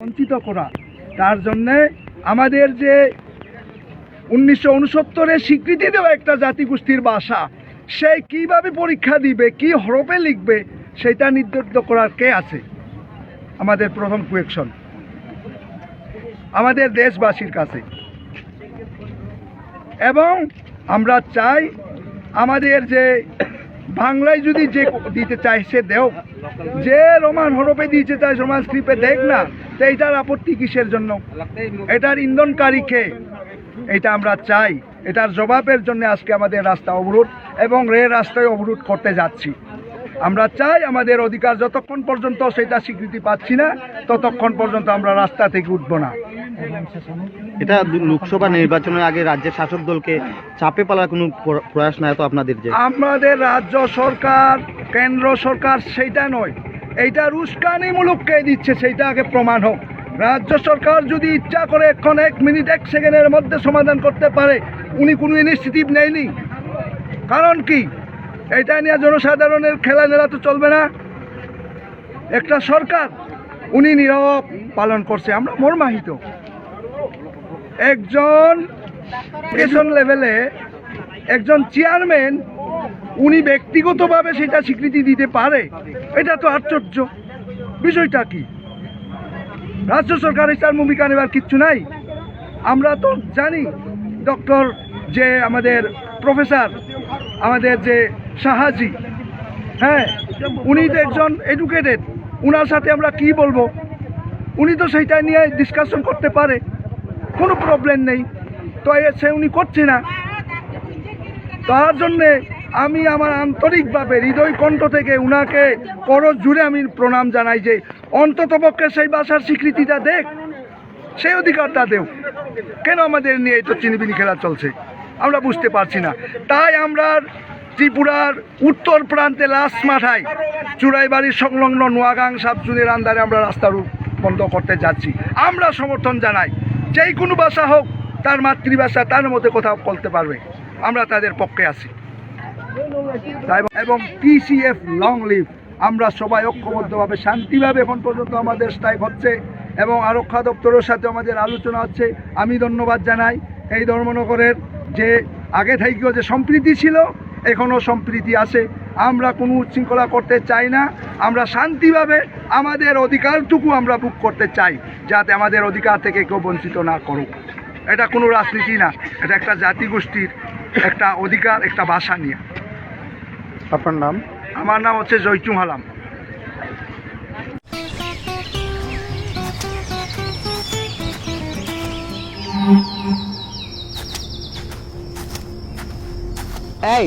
বঞ্চিত করা। তার জন্যে আমাদের যে উনিশশো উনসত্তরে স্বীকৃতি দেওয়া একটা জাতিগোষ্ঠীর ভাষা, সে কীভাবে পরীক্ষা দিবে, কি হরফে লিখবে, সেটা নির্ধারিত করার কে আছে? আমাদের প্রথম কুয়েকশন আমাদের দেশবাসীর কাছে। এবং আমরা চাই আমাদের যে বাংলায় যদি যে দিতে চায় সে দেও। যে রোমান হরফে দিতে চায় রোমান স্ক্রিপ্টে দেখ না, তো এইটার আপত্তি কিসের জন্য? এটার ইন্ধনকারী কে? এটা আমরা চাই। এটার জবাবের জন্য আজকে আমাদের রাস্তা অবরোধ এবং রেল রাস্তায় অবরোধ করতে যাচ্ছি। আমরা চাই আমাদের অধিকার যতক্ষণ পর্যন্ত সেটা স্বীকৃতি পাচ্ছি না, ততক্ষণ পর্যন্ত আমরা রাস্তা থেকে উঠবো না। এটা লোকসভা নির্বাচনের আগে রাজ্যের শাসক দলকে চাপে পালার কোনো প্র- প্রয়াস নাই তো আপনাদের যে? আমাদের রাজ্য সরকার, কেন্দ্র সরকার সেইটা নয়। এইটা উস্কানিমূলক কে দিচ্ছে সেইটা আগে প্রমাণ হোক। রাজ্য সরকার যদি ইচ্ছা করে এখন এক মিনিট, এক সেকেন্ডের মধ্যে সমাধান করতে পারে, উনি কোনো ইনিশিয়েটিভ নেয়নি। কারণ কি? এটা নিয়ে জনসাধারণের খেলা নেলা তো চলবে না। একটা সরকার, উনি নীরব পালন করছে। আমরা মর্মাহিত। একজন এডুকেশন লেভেলে একজন চেয়ারম্যান উনি ব্যক্তিগতভাবে সেটা স্বীকৃতি দিতে পারে। এটা তো আশ্চর্য। বিষয়টা কি? রাজ্য সরকারের তার ভূমিকা নেবার কিচ্ছু নাই। আমরা তো জানি ডক্টর যে আমাদের প্রফেসর আমাদের যে সাহাজি হ্যাঁ উনি তো একজন এডুকেটেড উনার সাথে আমরা কি বলব? উনি তো সেইটা নিয়ে ডিসকাশন করতে পারে। কোনো প্রবলেম নেই। তো সে উনি করছে না। তার জন্যে আমি আমার আন্তরিকভাবে হৃদয় কণ্ঠ থেকে উনাকে করজ জুড়ে আমি প্রণাম জানাই যে অন্তত পক্ষে সেই ভাষার স্বীকৃতিটা দেখ সেই অধিকারটা দেও। কেন আমাদের নিয়ে এই তো চিনিবিনি খেলা চলছে? আমরা বুঝতে পারছি না। তাই আমরা ত্রিপুরার উত্তর প্রান্তে লাশ মাঠায় চুড়াইবাড়ির সংলগ্ন নোয়াগাং সাবজুনের আন্দারে আমরা রাস্তা বন্ধ করতে যাচ্ছি। আমরা সমর্থন জানাই। যেই কোনো ভাষা হোক, তার মাতৃভাষা, তার মধ্যে কোথাও বলতে পারবে। আমরা তাদের পক্ষে আছি। এবং টিসিএফ লং লিভ আমরা সবাই ঐক্যবদ্ধভাবে, শান্তিভাবে এখন পর্যন্ত আমাদের স্ট্রাইক হচ্ছে এবং আরক্ষা দপ্তরের সাথে আমাদের আলোচনা হচ্ছে। আমি ধন্যবাদ জানাই এই ধর্মনগরের যে আগে থেকেও যে সম্প্রীতি ছিল, এখনও সম্প্রীতি আছে। আমরা কোনো উচ্ছৃঙ্খলা করতে চাই না। আমরা শান্তিভাবে আমাদের অধিকারটুকু আমরা বুক করতে চাই যাতে আমাদের অধিকার থেকে কেউ বঞ্চিত না করুক। এটা কোনো রাজনীতি না এটা একটা জাতিগোষ্ঠীর একটা অধিকার একটা ভাষা নিয়ে। আপনার নাম? আমার নাম হচ্ছে জয়চুম হালাম। এই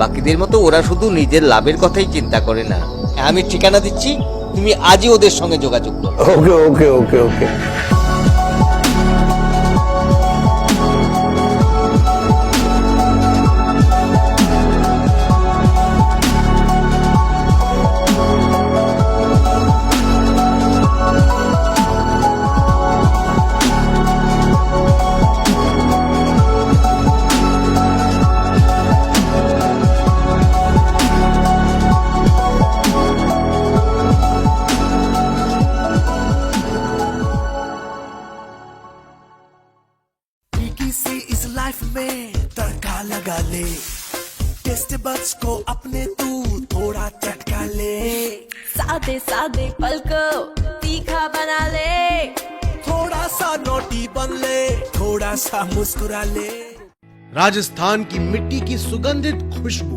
বাকিদের মতো ওরা শুধু নিজের লাভের কথাই চিন্তা করে না। আমি ঠিকানা দিচ্ছি, তুমি আজই ওদের সঙ্গে যোগাযোগ করো। ওকে ওকে ওকে ওকে टेस्ट बड्स को अपने तू थोड़ा चटका ले। सादे सादे पल को तीखा बना ले। थोड़ा थोड़ा सा नोटी बन ले थोड़ा सा मुस्कुरा ले। राजस्थान की मिट्टी की सुगंधित खुशबू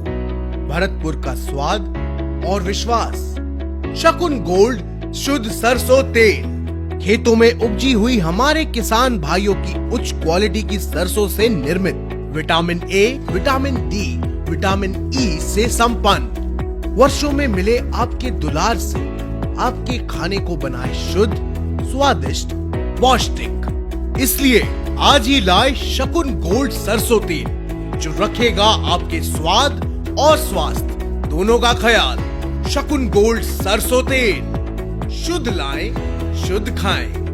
भरतपुर का स्वाद और विश्वास। शकुन गोल्ड शुद्ध सरसों तेल। खेतों में उपजी हुई हमारे किसान भाइयों की उच्च क्वालिटी की सरसों से निर्मित। Vitamin A vitamin D vitamin E से संपन्न। वर्षों में मिले आपके दुलार से आपके खाने को बनाए शुद्ध, स्वादिष्ट, पौष्टिक। इसलिए आज ही लाए शकुन गोल्ड सरसों तेल, जो रखेगा आपके स्वाद और स्वास्थ्य। दोनों का ख्याल, शकुन गोल्ड सरसों तेल। शुद्ध लाएँ, शुद्ध खाएँ।